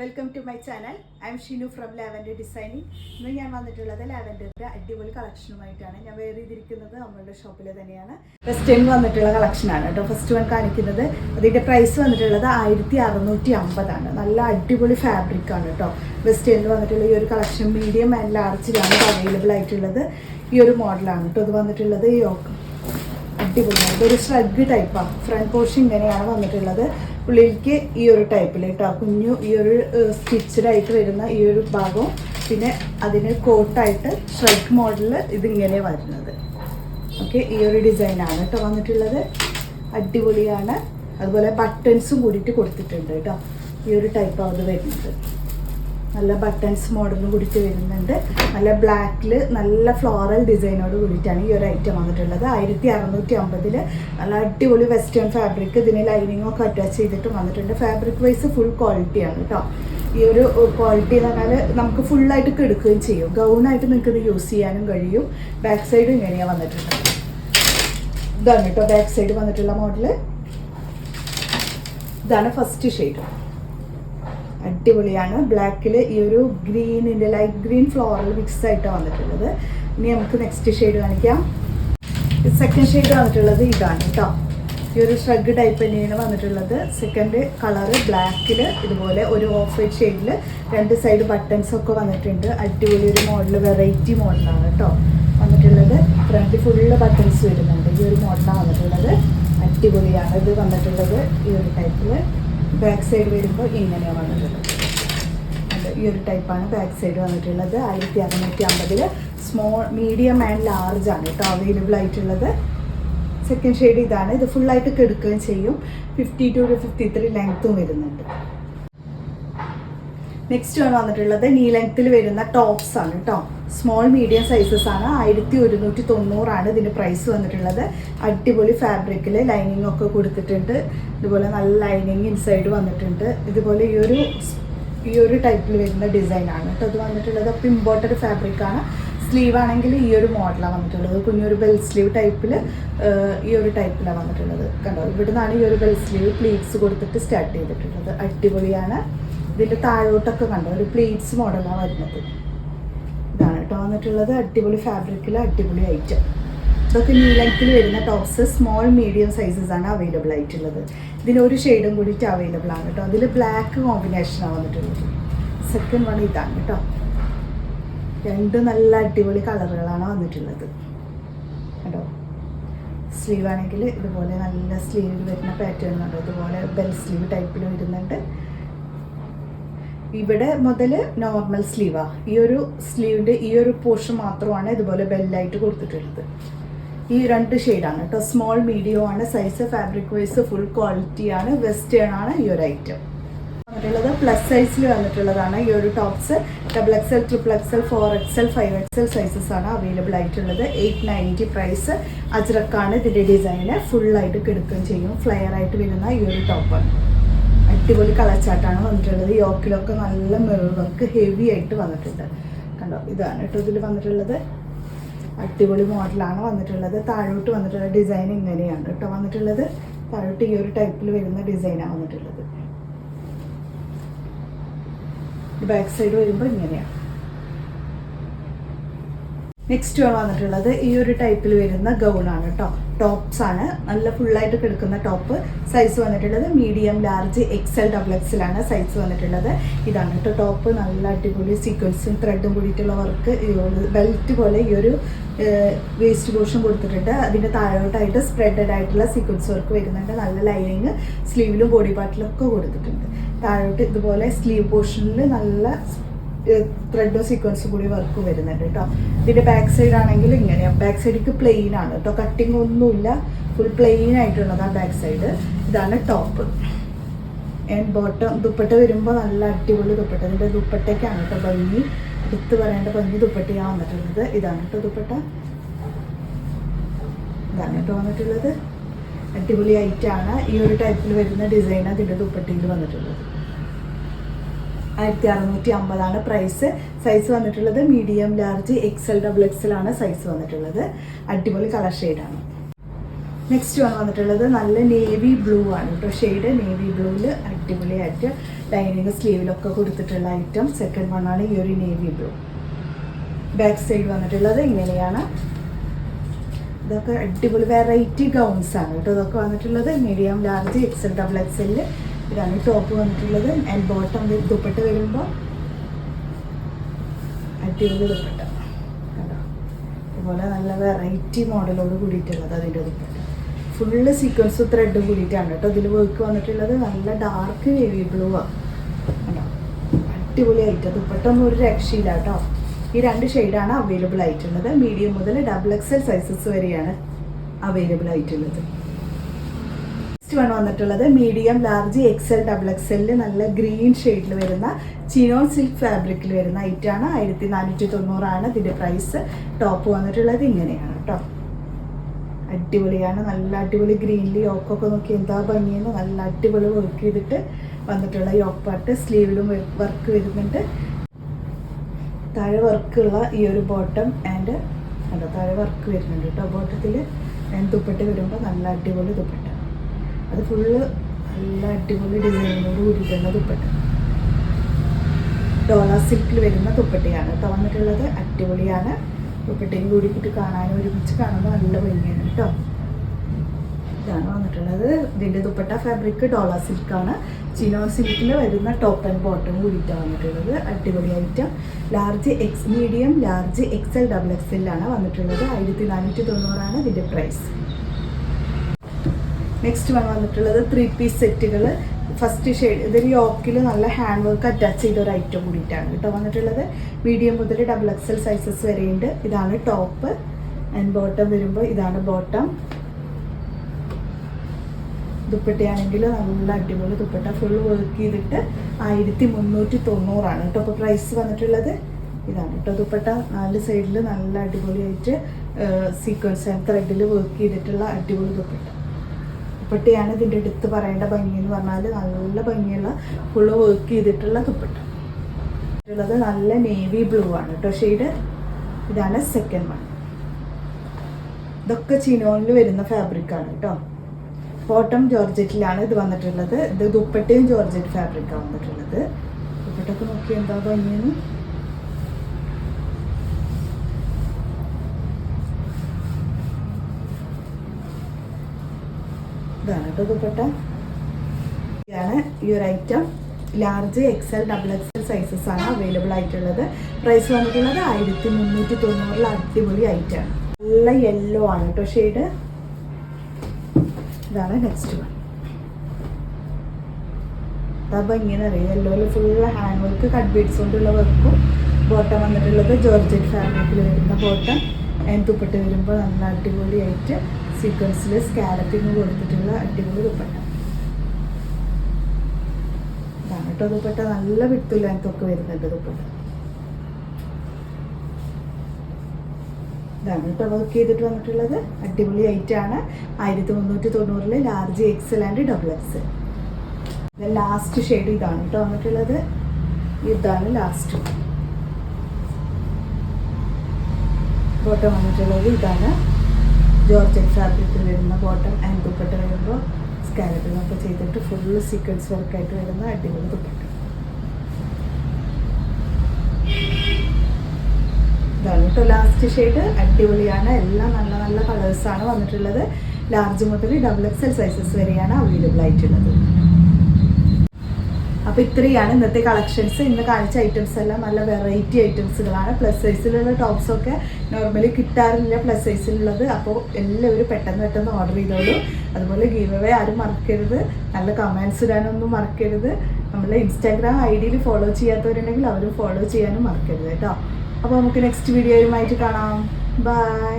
Welcome to my channel I'm Shinu from lavender designing ഇന്ന് ഞാൻ വന്നിട്ടുള്ളത് ലാവൻഡറിന്റെ അടിപൊളി കളക്ഷനുമായിട്ടാണ് ഞാൻ വെയർ നമ്മളുടെ ഷോപ്പിൽ തന്നെയാണ്. വെസ്റ്റേൺ വന്നിട്ടുള്ള കളക്ഷനാണ് കേട്ടോ. ഫസ്റ്റ് വൺ കാണിക്കുന്നത് അതിന്റെ പ്രൈസ് വന്നിട്ടുള്ളത് ആയിരത്തി അറുന്നൂറ്റി അമ്പതാണ് നല്ല അടിപൊളി ഫാബ്രിക് ആണ് കേട്ടോ. വെസ്റ്റേൺ വന്നിട്ടുള്ള ഈ ഒരു കളക്ഷൻ മീഡിയം ആൻഡ് ലാർജിലാണ് അവൈലബിൾ ആയിട്ടുള്ളത്. ഈ ഒരു മോഡലാണ് കേട്ടോ. ഇത് വന്നിട്ടുള്ളത് ഈ അടിപൊളിയാണ് ഇതൊരു ഷ്രഗ് ടൈപ്പാണ് ഫ്രണ്ട് പോർഷൻ ഇങ്ങനെയാണ് വന്നിട്ടുള്ളത്. ഉള്ളിലേക്ക് ഈ ഒരു ടൈപ്പിൽ കേട്ടോ കുഞ്ഞു ഈ ഒരു സ്റ്റിച്ചഡായിട്ട് വരുന്ന ഈ ഒരു ഭാഗവും പിന്നെ അതിന് കോട്ടായിട്ട് ശ്രഗ് മോഡലിൽ ഇതിങ്ങനെ വരുന്നത്. ഓക്കെ ഈ ഒരു ഡിസൈനാണ് കേട്ടോ വന്നിട്ടുള്ളത്. അടിപൊളിയാണ്. അതുപോലെ ബട്ടൺസും കൂടിയിട്ട് കൊടുത്തിട്ടുണ്ട് കേട്ടോ. ഈ ഒരു ടൈപ്പ് അത് വരുന്നത്. നല്ല ബട്ടൺസ് മോഡലും കൂടിയിട്ട് വരുന്നുണ്ട്. നല്ല ബ്ലാക്കിൽ നല്ല ഫ്ലോറൽ ഡിസൈനോട് കൂടിയിട്ടാണ് ഈ ഒരു ഐറ്റം വന്നിട്ടുള്ളത്. ആയിരത്തി അറുന്നൂറ്റി അമ്പതിൽ നല്ല അടിപൊളി വെസ്റ്റേൺ ഫാബ്രിക് ഇതിന് ലൈനിങ് ഒക്കെ അറ്റാച്ച് ചെയ്തിട്ട് വന്നിട്ടുണ്ട്. ഫാബ്രിക് വൈസ് ഫുൾ ക്വാളിറ്റിയാണ് കേട്ടോ ഈ ഒരു ക്വാളിറ്റി എന്ന് പറഞ്ഞാൽ നമുക്ക് ഫുള്ളായിട്ട് കെടുക്കുകയും ചെയ്യും. ഗൗണായിട്ട് നിങ്ങൾക്ക് ഇത് യൂസ് ചെയ്യാനും കഴിയും. ബാക്ക് സൈഡ് ഇങ്ങനെയാണ് വന്നിട്ടുണ്ട് ഇതാണ് കേട്ടോ ബാക്ക് സൈഡ് വന്നിട്ടുള്ള മോഡൽ ഇതാണ് ഫസ്റ്റ് ഷെയ്ഡ് അടിപൊളിയാണ്. ബ്ലാക്കിൽ ഈ ഒരു ഗ്രീനിന്റെ ലൈറ്റ് ഗ്രീൻ ഫ്ലോറൽ മിക്സ് ആയിട്ടാണ് വന്നിട്ടുള്ളത്. ഇനി നമുക്ക് നെക്സ്റ്റ് ഷെയ്ഡ് കാണിക്കാം. സെക്കൻഡ് ഷെയ്ഡ് വന്നിട്ടുള്ളത് ഇതാണ് കേട്ടോ ഈ ഒരു ഷ്രഗ് ടൈപ്പ് തന്നെയാണ് വന്നിട്ടുള്ളത്. സെക്കൻഡ് കളറ് ബ്ലാക്കിൽ ഇതുപോലെ ഒരു ഓഫ് വൈറ്റ് ഷെയ്ഡിൽ രണ്ട് സൈഡ് ബട്ടൺസ് ഒക്കെ വന്നിട്ടുണ്ട്. അടിപൊളി ഒരു മോഡൽ വെറൈറ്റി മോഡലാണ് കേട്ടോ വന്നിട്ടുള്ളത്. ഫ്രണ്ട് ഫുള്ള് ബട്ടൺസ് വരുന്നുണ്ട്. ഈ ഒരു മോഡലാണ് വന്നിട്ടുള്ളത്. അടിപൊളിയാണ് ഇത് വന്നിട്ടുള്ളത് ഈ ഒരു ടൈപ്പിൽ ബാക്ക് സൈഡ് വരുമ്പോൾ ഇങ്ങനെയാണ് വന്നിട്ടുള്ളത്. അത് ഈ ഒരു ടൈപ്പാണ് ബാക്ക് സൈഡ് വന്നിട്ടുള്ളത്. ആയിരത്തി അറുന്നൂറ്റി അമ്പതിൽ സ്മോൾ മീഡിയം ആൻഡ് ലാർജ് ആണ് കേട്ടോ അവൈലബിൾ ആയിട്ടുള്ളത്. സെക്കൻഡ് ഷെയ്ഡ് ഇതാണ്. ഇത് ഫുള്ളായിട്ട് കെടുക്കുകയും ചെയ്യും. Fifty two to fifty three ലെങ്ത്തും വരുന്നുണ്ട്. നെക്സ്റ്റ് ആണ് വന്നിട്ടുള്ളത്. നീ ലെങ്ത്തിൽ വരുന്ന ടോപ്സ് ആണ് കേട്ടോ സ്മോൾ മീഡിയം സൈസസ് ആണ്. ആയിരത്തി ഒരുന്നൂറ്റി തൊണ്ണൂറാണ് ഇതിന്റെ പ്രൈസ് വന്നിട്ടുള്ളത്. അടിപൊളി ഫാബ്രിക്കിൽ ലൈനിങ് ഒക്കെ കൊടുത്തിട്ടുണ്ട്. ഇതുപോലെ നല്ല ലൈനിങ് ഇൻസൈഡ് വന്നിട്ടുണ്ട്. ഇതുപോലെ ഈ ഒരു ഈ ഒരു ടൈപ്പിൽ വരുന്ന ഡിസൈൻ ആണ് കേട്ടോ ഇത് വന്നിട്ടുള്ളത് അപ്പോൾ ഇമ്പോർട്ടഡ് ഫാബ്രിക്കാണ് സ്ലീവ് ആണെങ്കിൽ ഈ ഒരു മോഡലാണ് വന്നിട്ടുള്ളത്. കുഞ്ഞൊരു ബെൽ സ്ലീവ് ടൈപ്പിൽ ഈ ഒരു ടൈപ്പിലാണ് വന്നിട്ടുള്ളത്. കണ്ടോ? ഇവിടുന്നാണ് ഈ ഒരു ബെൽ സ്ലീവ് പ്ലീറ്റ്സ് കൊടുത്തിട്ട് സ്റ്റാർട്ട് ചെയ്തിട്ടുള്ളത്. അടിപൊളിയാണ്. ഇതിന്റെ താഴോട്ടൊക്കെ കണ്ടോ? ഒരു പ്ലേറ്റ്സ് മോഡലാണ് വരുന്നത്. ഇതാണ് കേട്ടോ. വന്നിട്ടുള്ളത് അടിപൊളി ഫാബ്രിക്കിൽ അടിപൊളി ഐറ്റം ഇതൊക്കെ ന്യൂ ലെങ്ത്തിൽ വരുന്ന ടോപ്സ് സ്മോൾ മീഡിയം സൈസസ് ആണ് അവൈലബിൾ ആയിട്ടുള്ളത്. ഇതിന് ഒരു ഷെയ്ഡും കൂടിയിട്ട് അവൈലബിൾ ആണ് കേട്ടോ. അതിൽ ബ്ലാക്ക് കോമ്പിനേഷനാണ് വന്നിട്ടുള്ളത്. സെക്കൻഡ് വൺ ഇതാണ് കേട്ടോ. രണ്ട് നല്ല അടിപൊളി കളറുകളാണ് വന്നിട്ടുള്ളത്. കേട്ടോ സ്ലീവ് ആണെങ്കിൽ ഇതുപോലെ നല്ല സ്ലീവിൽ വരുന്ന പാറ്റേൺ ഉണ്ട്? ഇതുപോലെ ബെൽ സ്ലീവ് ടൈപ്പിൽ വരുന്നുണ്ട്. ഇവിടെ മുതൽ നോർമൽ സ്ലീവാ ഈ ഒരു സ്ലീവിന്റെ ഈ ഒരു പോർഷൻ മാത്രമാണ് ഇതുപോലെ ബെല്ലായിട്ട് കൊടുത്തിട്ടുള്ളത്. ഈ രണ്ട് ഷെയ്ഡാണ് കേട്ടോ. സ്മോൾ മീഡിയം ആണ്. Size fabric wise full quality ആണ്. വെസ്റ്റേൺ ആണ് ഈ ഒരു ഐറ്റം വന്നിട്ടുള്ളത് പ്ലസ് സൈസിൽ വന്നിട്ടുള്ളതാണ്. ഈ ഒരു tops double XL triple XL four XL five XL sizes ആണ് അവൈലബിൾ ആയിട്ടുള്ളത്. എയ്റ്റ് നയന്റി പ്രൈസ് അജ്രക്കാണ് ഇതിന്റെ ഡിസൈന് ഫുള്ളായിട്ട് കിടക്കുകയും ചെയ്യും. ഫ്ലെയർ ആയിട്ട് വരുന്ന ഈ ഒരു ടോപ്പാണ് അടിപൊളി കളച്ചാട്ടാണ് വന്നിട്ടുള്ളത്. യോക്കിലൊക്കെ നല്ല വർക്ക് ഹെവി ആയിട്ട് വന്നിട്ടുണ്ട്. കണ്ടോ? ഇതാണ് കേട്ടോ ഇതിൽ വന്നിട്ടുള്ളത്. അടിപൊളി മോഡലാണ് വന്നിട്ടുള്ളത്. താഴോട്ട് വന്നിട്ടുള്ള ഡിസൈൻ ഇങ്ങനെയാണ് കേട്ടോ വന്നിട്ടുള്ളത്. താഴോട്ട് ഈ ഒരു ടൈപ്പിൽ വരുന്ന ഡിസൈനാണ് വന്നിട്ടുള്ളത്. ബാക്ക് സൈഡ് വരുമ്പോൾ ഇങ്ങനെയാണ്. നെക്സ്റ്റ് വന്നിട്ടുള്ളത് ഈ ഒരു ടൈപ്പിൽ വരുന്ന ഗൗണാണ് കേട്ടോ ടോപ്സ് ആണ്. നല്ല ഫുള്ളായിട്ട് കിടക്കുന്ന ടോപ്പ് സൈസ് വന്നിട്ടുള്ളത് medium large XL double XL ആണ് സൈസ് വന്നിട്ടുള്ളത്. ഇതാണ് കേട്ടോ ടോപ്പ് നല്ല അടിപൊളി സീക്വൻസും ത്രെഡും കൂടിയിട്ടുള്ള വർക്ക് ബെൽറ്റ് പോലെ ഈ ഒരു വേസ്റ്റ് പോർഷൻ കൊടുത്തിട്ടുണ്ട്. അതിന്റെ താഴോട്ടായിട്ട് സ്പ്രെഡഡ് ആയിട്ടുള്ള സീക്വൻസ് വർക്ക് വരുന്നുണ്ട്. നല്ല ലൈനിങ് സ്ലീവിലും ബോഡി പാർട്ടിലും ഒക്കെ കൊടുത്തിട്ടുണ്ട്. താഴോട്ട് ഇതുപോലെ സ്ലീവ് പോർഷനിൽ നല്ല ത്രെഡും സീക്വൻസും കൂടി വർക്ക് വരുന്നുണ്ട് കേട്ടോ ഇതിന്റെ ബാക്ക് സൈഡ് ആണെങ്കിൽ ഇങ്ങനെയാണ് ബാക്ക് സൈഡിക്ക് പ്ലെയിൻ ആണ് കേട്ടോ കട്ടിങ് ഒന്നുമില്ല. ഫുൾ പ്ലെയിൻ ആയിട്ടുള്ളതാണ് ബാക്ക് സൈഡ് ഇതാണ് ടോപ്പ് ആൻഡ് ബോട്ടം ദുപ്പട്ട വരുമ്പോൾ നല്ല അടിപൊളി ദുപ്പട്ട. ഇതിന്റെ ദുപ്പട്ടയ്ക്കാണ് കേട്ടോ ഭംഗി. എടുത്ത് പറയേണ്ട ഭംഗി ദുപ്പട്ടയാണ് വന്നിട്ടുള്ളത്. ഇതാണ് കേട്ടോ ദുപ്പട്ട. ഇതാണ് കേട്ടോ വന്നിട്ടുള്ളത്. അടിപൊളി ഐറ്റാണ് ഈ ഒരു ടൈപ്പിൽ വരുന്ന ഡിസൈനാണ് ഇതിന്റെ ദുപ്പട്ടയിൽ വന്നിട്ടുള്ളത്. ആയിരത്തി അറുന്നൂറ്റി അമ്പതാണ് പ്രൈസ് സൈസ് വന്നിട്ടുള്ളത് medium large XL double XL ആണ് സൈസ് വന്നിട്ടുള്ളത്. അടിപൊളി കളർ ഷെയ്ഡാണ് നെക്സ്റ്റ് വൺ വന്നിട്ടുള്ളത് നല്ല നേവി ബ്ലൂ ആണ് കേട്ടോ. ഷെയ്ഡ് നേവി ബ്ലൂവിൽ അടിപൊളിയായിട്ട് ലൈനിങ് സ്ലീവിലൊക്കെ കൊടുത്തിട്ടുള്ള ഐറ്റം സെക്കൻഡ് വൺ ആണ് ഈ ഒരു നേവി ബ്ലൂ ബാക്ക് സൈഡ് വന്നിട്ടുള്ളത് ഇങ്ങനെയാണ്. ഇതൊക്കെ അടിപൊളി വെറൈറ്റി ഗൗൺസ് ആണ് കേട്ടോ. ഇതൊക്കെ വന്നിട്ടുള്ളത് മീഡിയം ലാർജ് എക്സൽ ഡബിൾ എക്സലിൽ ഇതാണ് ടോപ്പ് വന്നിട്ടുള്ളത് ആൻഡ് ബോട്ടം ദുപ്പട്ട വരുമ്പോൾ അടിപൊളി ദുപ്പട്ട. കണ്ടോ? അതുപോലെ നല്ല വെറൈറ്റി മോഡലോട് കൂടിയിട്ടുള്ളത് അതിന്റെ ദുപ്പട്ട. ഫുള്ള് സീക്വൻസ് ത്രെഡ് കൂടിയിട്ടാണ് കേട്ടോ ഇതിൽ വർക്ക് വന്നിട്ടുള്ളത്. നല്ല ഡാർക്ക് വേവി ബ്ലൂ ആണ് കണ്ടോ? അടിപൊളി ആയിട്ട്. ദുപ്പട്ട ഒന്നും ഒരു രക്ഷയില്ല കേട്ടോ. ഈ രണ്ട് ഷെയ്ഡാണ് അവൈലബിൾ ആയിട്ടുള്ളത്. മീഡിയം മുതൽ ഡബിൾ എക്സൽ സൈസസ് വരെയാണ് അവൈലബിൾ ആയിട്ടുള്ളത്. നെക്സ്റ്റ് വൺ വന്നിട്ടുള്ളത്. മീഡിയം ലാർജ് എക്സൽ ഡബിൾ എക്സലിൽ നല്ല ഗ്രീൻ ഷെയ്ഡിൽ വരുന്ന ചിനോൺ സിൽക്ക് ഫാബ്രിക്കിൽ വരുന്ന ഐറ്റാണ് ആയിരത്തി നാനൂറ്റി തൊണ്ണൂറാണ് ഇതിന്റെ പ്രൈസ്. ടോപ്പ് വന്നിട്ടുള്ളത് ഇങ്ങനെയാണ് കേട്ടോ അടിപൊളിയാണ്. നല്ല അടിപൊളി ഗ്രീനിൽ യോക്കൊക്കെ നോക്കി എന്താ ഭംഗിയെന്ന് നല്ല അടിപൊളി വർക്ക് ചെയ്തിട്ട് വന്നിട്ടുള്ള യോക്ക് പാർട്ട് സ്ലീവിലും വർക്ക് വരുന്നുണ്ട്. താഴെ വർക്കുള്ള ഈ ഒരു ബോട്ടം ആൻഡ് അല്ല താഴെ വർക്ക് വരുന്നുണ്ട് കേട്ടോ ബോട്ടത്തിൽ ദുപ്പട്ട വരുമ്പോൾ നല്ല അടിപൊളി ദുപ്പട്ട. അത് ഫുള്ള് നല്ല അടിപൊളി ഡിസൈനോട് കൂടിയിട്ടുള്ള ദുപ്പട്ട. ഡോള സിൽക്കിൽ വരുന്ന ദുപ്പട്ടയാണ് കേട്ടോ. അടിപൊളിയാണ്. ദുപ്പട്ടയും കൂടിയിട്ട് കാണാനും ഒരുമിച്ച് കാണുമ്പോൾ നല്ല ഭംഗിയാണ് കേട്ടോ. ഇതാണ് വന്നിട്ടുള്ളത്. ഇതിന്റെ ദുപ്പട്ട ഫാബ്രിക് ഡോള സിൽക്കാണ്. ചിനോ സിൽക്കിൽ വരുന്ന ടോപ്പ് ആൻഡ് ബോട്ടം കൂടിയിട്ടാണ് വന്നിട്ടുള്ളത്. അടിപൊളി item large X medium large X L double X എല്ലാണ് വന്നിട്ടുള്ളത്. ആയിരത്തി നാനൂറ്റി തൊണ്ണൂറാണ് ഇതിന്റെ പ്രൈസ് നെക്സ്റ്റ് വൺ വന്നിട്ടുള്ളത് ത്രീ പീസ് സെറ്റുകൾ ഫസ്റ്റ് ഷെയ്ഡ് ഇതിൽ യോക്കിൽ നല്ല ഹാൻഡ് വർക്ക് അറ്റാച്ച് ചെയ്ത ഒരു ഐറ്റം കൂടിയിട്ടാണ് കേട്ടോ വന്നിട്ടുള്ളത്. മീഡിയം മുതൽ ഡബിൾ എക്സൽ സൈസസ് വരെയുണ്ട്. ഇതാണ് ടോപ്പ് ആൻഡ് ബോട്ടം വരുമ്പോൾ ഇതാണ് ബോട്ടം ദുപ്പട്ടയാണെങ്കിൽ നല്ല അടിപൊളി ദുപ്പട്ട. ഫുൾ വർക്ക് ചെയ്തിട്ട് ആയിരത്തി മുന്നൂറ്റി തൊണ്ണൂറാണ് കേട്ടോ. അപ്പോൾ പ്രൈസ് വന്നിട്ടുള്ളത് ഇതാണ് കേട്ടോ ദുപ്പട്ട. നാല് സൈഡിൽ നല്ല അടിപൊളിയായിട്ട് സീക്വൻസ് ആൻഡ് ത്രെഡിൽ വർക്ക് ചെയ്തിട്ടുള്ള അടിപൊളി ദുപ്പട്ട. ദുപ്പട്ടയാണ് ഇതിന്റെ അടുത്ത് പറയേണ്ട ഭംഗി എന്ന് പറഞ്ഞാൽ നല്ല ഭംഗിയുള്ള ഫുള്ള് വർക്ക് ചെയ്തിട്ടുള്ള ദുപ്പട്ട ഉള്ളത് നല്ല നേവി ബ്ലൂ ആണ് കേട്ടോ ഷെയ്ഡ് ഇതാണ് സെക്കൻഡ് വൺ ഇതൊക്കെ ചിനോണിൽ വരുന്ന ഫാബ്രിക് ആണ് കേട്ടോ ബോട്ടം ജോർജറ്റിലാണ് ഇത് വന്നിട്ടുള്ളത്. ഇത് ദുപ്പട്ടയും ജോർജറ്റ് ഫാബ്രിക്കാണ് വന്നിട്ടുള്ളത്. ദുപ്പട്ടൊക്കെ നോക്കി എന്താ ഭംഗിയെന്ന്? ഇതാണ് കേട്ടോ ദുപ്പട്ട. ഇതാണ് ഈ ഒരു item large XL double XL sizes ആണ് അവൈലബിൾ ആയിട്ടുള്ളത്. പ്രൈസ് വന്നിട്ടുള്ളത് ആയിരത്തി മുന്നൂറ്റി തൊണ്ണൂറിൽ അടിപൊളി ഐറ്റം നല്ല യെല്ലോ ആണ് കേട്ടോ ഷെയ്ഡ് ഇതാണ് നെക്സ്റ്റ് വൺ അപ്പം ഇങ്ങനെ അറിയാം. യെല്ലോയിൽ full hand work cut beads കൊണ്ടുള്ള വർക്കും ബോട്ടം വന്നിട്ടുള്ളത് ജോർജറ്റ് ഫാബ്രിക്കിൽ വരുന്ന ബോട്ടം ദുപ്പട്ട വരുമ്പോൾ നല്ല അടിപൊളിയായിട്ട് സീക്വൻസിൽ സ്കാലപ്പിങ് കൊടുത്തിട്ടുള്ള അടിപൊളി ദുപ്പട്ട. ഇതാണ് ദുപ്പട്ട. നല്ല വിട്ടു ലെങ്ത്തൊക്കെ വരുന്നുണ്ട് ദുപ്പട്ട. ഇതാണ് വർക്ക് ചെയ്തിട്ട് വന്നിട്ടുള്ളത്. അടിപൊളി ഐറ്റാണ് ആയിരത്തി മുന്നൂറ്റി തൊണ്ണൂറിൽ large XL and double XL last shade ഇതാണ് കേട്ടോ വന്നിട്ടുള്ളത്. ഇതാണ് ലാസ്റ്റ് ബോട്ടം വന്നിട്ടുള്ളത് ഇതാണ്. ജോർജറ്റ് ഫാബ്രിക്കിൽ വരുന്ന ബോട്ടം ആൻഡ് ദുപ്പട്ട വരുമ്പോൾ സ്കാലപ്പിംഗ് ഒക്കെ ചെയ്തിട്ട് ഫുള്ള് സീക്വൻസ് വർക്കായിട്ട് വരുന്ന അടിപൊളി ദുപ്പട്ട. ഇതാണ് കേട്ടോ ലാസ്റ്റ് ഷെയ്ഡ് അടിപൊളിയാണ്. എല്ലാം നല്ല നല്ല കളേഴ്സാണ് വന്നിട്ടുള്ളത്. ലാർജ് മുതൽ ഡബിൾ എക്സൽ സൈസസ് വരെയാണ് അവൈലബിൾ ആയിട്ടുള്ളത്. അപ്പോൾ ഇത്രയാണ് ഇന്നത്തെ കളക്ഷൻസ് ഇന്ന് കാണിച്ച ഐറ്റംസ് എല്ലാം നല്ല വെറൈറ്റി ഐറ്റംസുകളാണ് പ്ലസ് സൈസിലുള്ള ടോപ്സൊക്കെ നോർമലി കിട്ടാറില്ല പ്ലസ് സൈസിലുള്ളത് അപ്പോൾ എല്ലാവരും പെട്ടെന്ന് പെട്ടെന്ന് ഓർഡർ ചെയ്തോളൂ. അതുപോലെ ഗീവവേ ആരും മറക്കരുത്. നല്ല കമൻസ് ഇടാനൊന്നും മറക്കരുത്. നമ്മളെ ഇൻസ്റ്റാഗ്രാം ഐ ഡിയിൽ ഫോളോ ചെയ്യാത്തവരുണ്ടെങ്കിൽ അവരും ഫോളോ ചെയ്യാനും മറക്കരുത് കേട്ടോ. അപ്പോൾ നമുക്ക് നെക്സ്റ്റ് വീഡിയോയുമായിട്ട് കാണാം. ബൈ